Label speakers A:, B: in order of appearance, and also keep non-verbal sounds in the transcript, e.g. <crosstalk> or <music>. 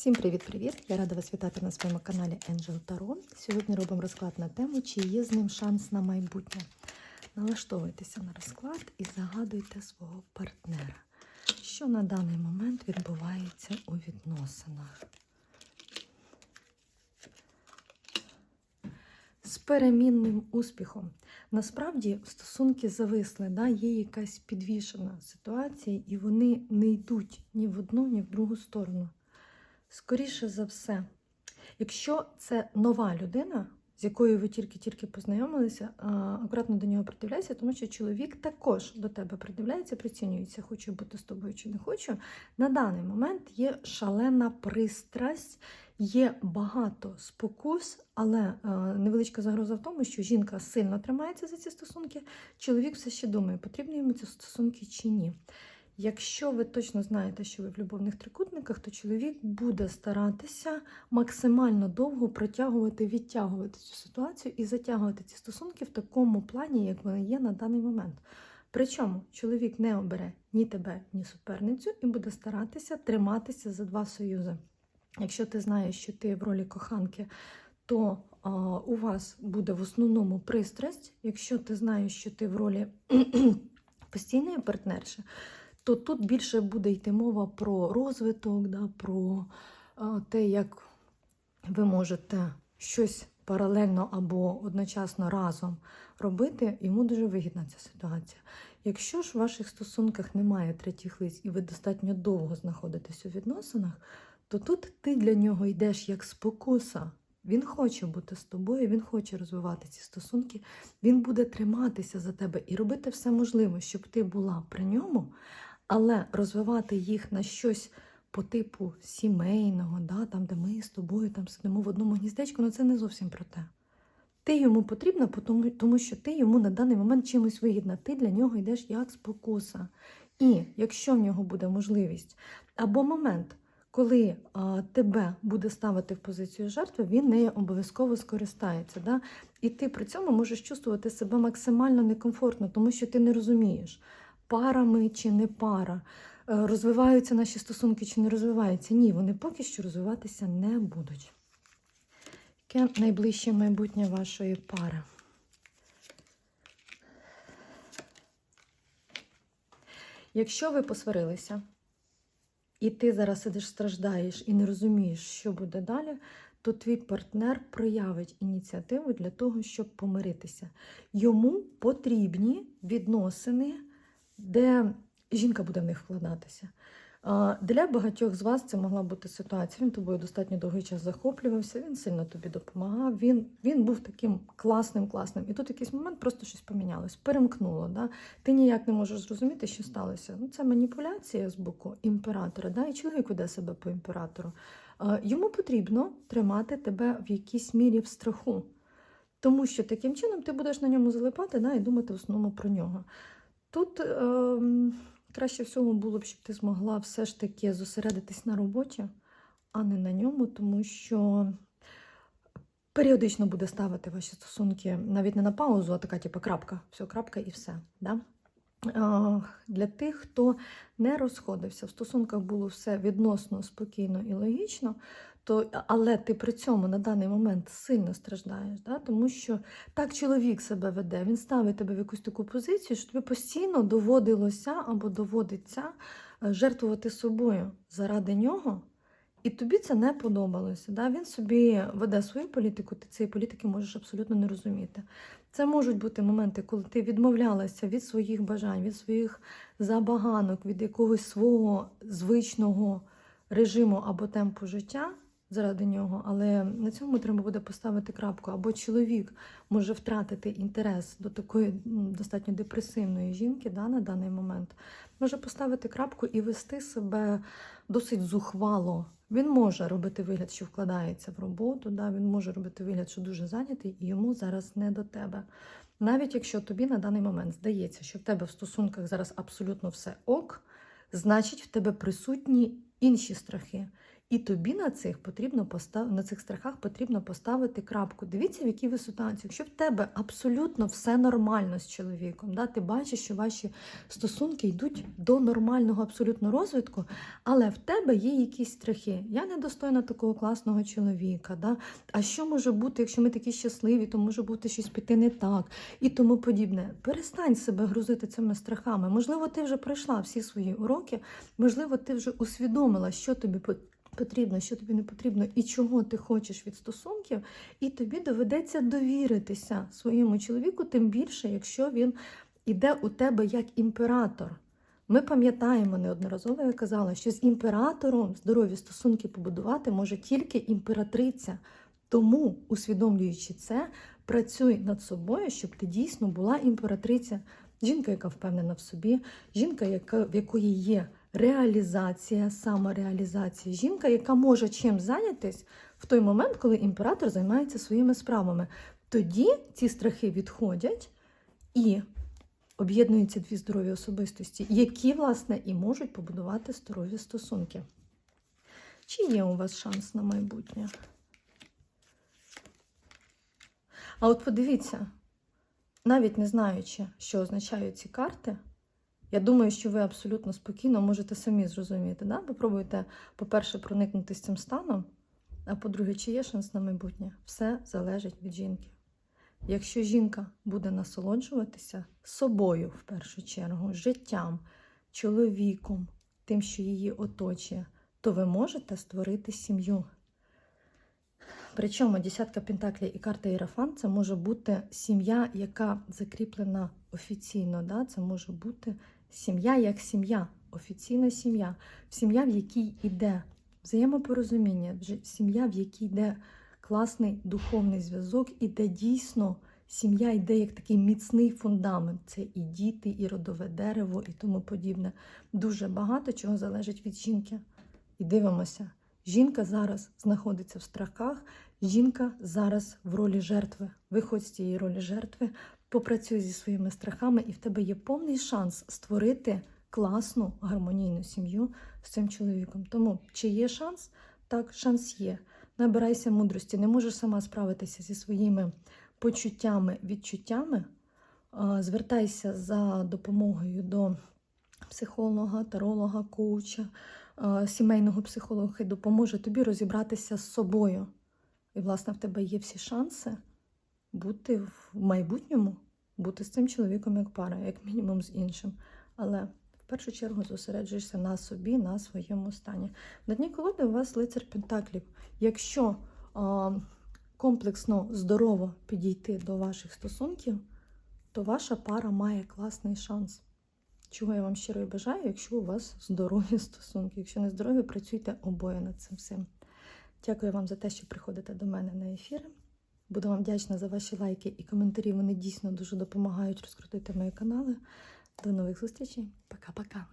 A: Всім привіт-привіт! Я рада вас вітати на своєму каналі Angel Tarot. Сьогодні робимо розклад на тему, чи є з ним шанс на майбутнє. Налаштовуйтеся на розклад і загадуйте свого партнера, що на даний момент відбувається у відносинах. З перемінним успіхом. Насправді стосунки зависли, да? є якась підвішена ситуація, і вони не йдуть ні в одну, ні в другу сторону. Скоріше за все, якщо це нова людина, з якою ви тільки-тільки познайомилися, акуратно до нього придивляйся, тому що чоловік також до тебе придивляється, прицінюється, хочу бути з тобою чи не хочу. На даний момент є шалена пристрасть, є багато спокус, але невеличка загроза в тому, що жінка сильно тримається за ці стосунки, чоловік все ще думає, потрібні йому ці стосунки чи ні. Якщо ви точно знаєте, що ви в любовних трикутниках, то чоловік буде старатися максимально довго протягувати, відтягувати цю ситуацію і затягувати ці стосунки в такому плані, як вони є на даний момент. Причому чоловік не обере ні тебе, ні суперницю, і буде старатися триматися за два союзи. Якщо ти знаєш, що ти в ролі коханки, то а, у вас буде в основному пристрасть. Якщо ти знаєш, що ти в ролі <clears throat> постійної партнерші, то тут більше буде йти мова про розвиток, да, про те, як ви можете щось паралельно або одночасно разом робити, йому дуже вигідна ця ситуація. Якщо ж в ваших стосунках немає третіх лиць і ви достатньо довго знаходитесь у відносинах, то тут ти для нього йдеш як спокуса. Він хоче бути з тобою, він хоче розвивати ці стосунки, він буде триматися за тебе і робити все можливе, щоб ти була при ньому, але розвивати їх на щось по типу сімейного, да, там, де ми з тобою там сидимо в одному гніздечку, ну це не зовсім про те. Ти йому потрібна, тому, що ти йому на даний момент чимось вигідна. Ти для нього йдеш як спокуса. І якщо в нього буде можливість або момент, коли а, тебе буде ставити в позицію жертви, він нею обов'язково скористається. Да? І ти при цьому можеш чувствувати себе максимально некомфортно, тому що ти не розумієш, пара ми чи не пара, е, розвиваються наші стосунки чи не розвиваються. Ні, вони поки що розвиватися не будуть. Яке найближче майбутнє вашої пари? Якщо ви посварилися, і ти зараз сидиш, страждаєш і не розумієш, що буде далі, то твій партнер проявить ініціативу для того, щоб помиритися. Йому потрібні відносини, де жінка буде в них вкладатися. Для багатьох з вас це могла бути ситуація. Він тобою достатньо довгий час захоплювався, він сильно тобі допомагав. Він він був таким класним, класним. І тут якийсь момент просто щось помінялось, перемкнуло. Да? Ти ніяк не можеш зрозуміти, що сталося. Ну, Це маніпуляція з боку імператора. Да? І чоловік веде себе по імператору. Йому потрібно тримати тебе в якійсь мірі в страху. Тому що таким чином ти будеш на ньому залипати да, і думати в основному про нього. Тут. Е Краще всього було б, щоб ти змогла все ж таки зосередитись на роботі, а не на ньому, тому що періодично буде ставити ваші стосунки навіть не на паузу, а така, типу, крапка, все, крапка і все. Да? Для тих, хто не розходився, в стосунках було все відносно спокійно і логічно, то, але ти при цьому на даний момент сильно страждаєш, да? тому що так чоловік себе веде, він ставить тебе в якусь таку позицію, що тобі постійно доводилося або доводиться е, жертвувати собою заради нього. І тобі це не подобалося. Да? Він собі веде свою політику, ти цієї політики можеш абсолютно не розуміти. Це можуть бути моменти, коли ти відмовлялася від своїх бажань, від своїх забаганок, від якогось свого звичного режиму або темпу життя заради нього, але на цьому треба буде поставити крапку. Або чоловік може втратити інтерес до такої достатньо депресивної жінки да, на даний момент, може поставити крапку і вести себе досить зухвало. Він може робити вигляд, що вкладається в роботу, да, він може робити вигляд, що дуже зайнятий, і йому зараз не до тебе. Навіть якщо тобі на даний момент здається, що в тебе в стосунках зараз абсолютно все ок, значить в тебе присутні інші страхи. І тобі на цих потрібно постав... на цих страхах потрібно поставити крапку. Дивіться, в якій ви ситуації. Якщо в тебе абсолютно все нормально з чоловіком, да, ти бачиш, що ваші стосунки йдуть до нормального абсолютно розвитку, але в тебе є якісь страхи. Я недостойна такого класного чоловіка. Да? А що може бути, якщо ми такі щасливі, то може бути щось піти не так і тому подібне. Перестань себе грузити цими страхами. Можливо, ти вже пройшла всі свої уроки, можливо, ти вже усвідомила, що тобі по- потрібно, що тобі не потрібно і чого ти хочеш від стосунків, і тобі доведеться довіритися своєму чоловіку, тим більше, якщо він іде у тебе як імператор. Ми пам'ятаємо неодноразово, я казала, що з імператором здорові стосунки побудувати може тільки імператриця. Тому, усвідомлюючи це, працюй над собою, щоб ти дійсно була імператриця. Жінка, яка впевнена в собі, жінка, яка, в якої є реалізація, самореалізація, жінка, яка може чим зайнятись в той момент, коли імператор займається своїми справами. Тоді ці страхи відходять і об'єднуються дві здорові особистості, які, власне, і можуть побудувати здорові стосунки. Чи є у вас шанс на майбутнє? А от подивіться, навіть не знаючи, що означають ці карти, я думаю, що ви абсолютно спокійно можете самі зрозуміти. Да? Попробуйте, по-перше, проникнути з цим станом, а по-друге, чи є шанс на майбутнє? Все залежить від жінки. Якщо жінка буде насолоджуватися собою в першу чергу, життям, чоловіком, тим, що її оточує, то ви можете створити сім'ю. Причому десятка пентаклів і карта Ірафан це може бути сім'я, яка закріплена офіційно. Да? Це може бути сім'я як сім'я, офіційна сім'я, сім'я, в якій йде взаємопорозуміння, сім'я, в якій йде класний духовний зв'язок, і де дійсно сім'я йде як такий міцний фундамент. Це і діти, і родове дерево, і тому подібне. Дуже багато чого залежить від жінки. І дивимося. Жінка зараз знаходиться в страхах, жінка зараз в ролі жертви. Виходь з цієї ролі жертви, попрацюй зі своїми страхами, і в тебе є повний шанс створити класну гармонійну сім'ю з цим чоловіком. Тому чи є шанс? Так, шанс є. Набирайся мудрості, не можеш сама справитися зі своїми почуттями, відчуттями. Звертайся за допомогою до психолога, таролога, коуча, сімейного психолога, який допоможе тобі розібратися з собою. І, власне, в тебе є всі шанси бути в майбутньому, бути з цим чоловіком як пара, як мінімум з іншим. Але в першу чергу зосереджуєшся на собі, на своєму стані. На дні колоди у вас лицар Пентаклів. Якщо а, комплексно здорово підійти до ваших стосунків, то ваша пара має класний шанс. Чого я вам щиро і бажаю, якщо у вас здорові стосунки. Якщо не здорові, працюйте обоє над цим всім. Дякую вам за те, що приходите до мене на ефіри. Буду вам вдячна за ваші лайки і коментарі. Вони дійсно дуже допомагають розкрутити мої канали. До нових зустрічей. Пока-пока.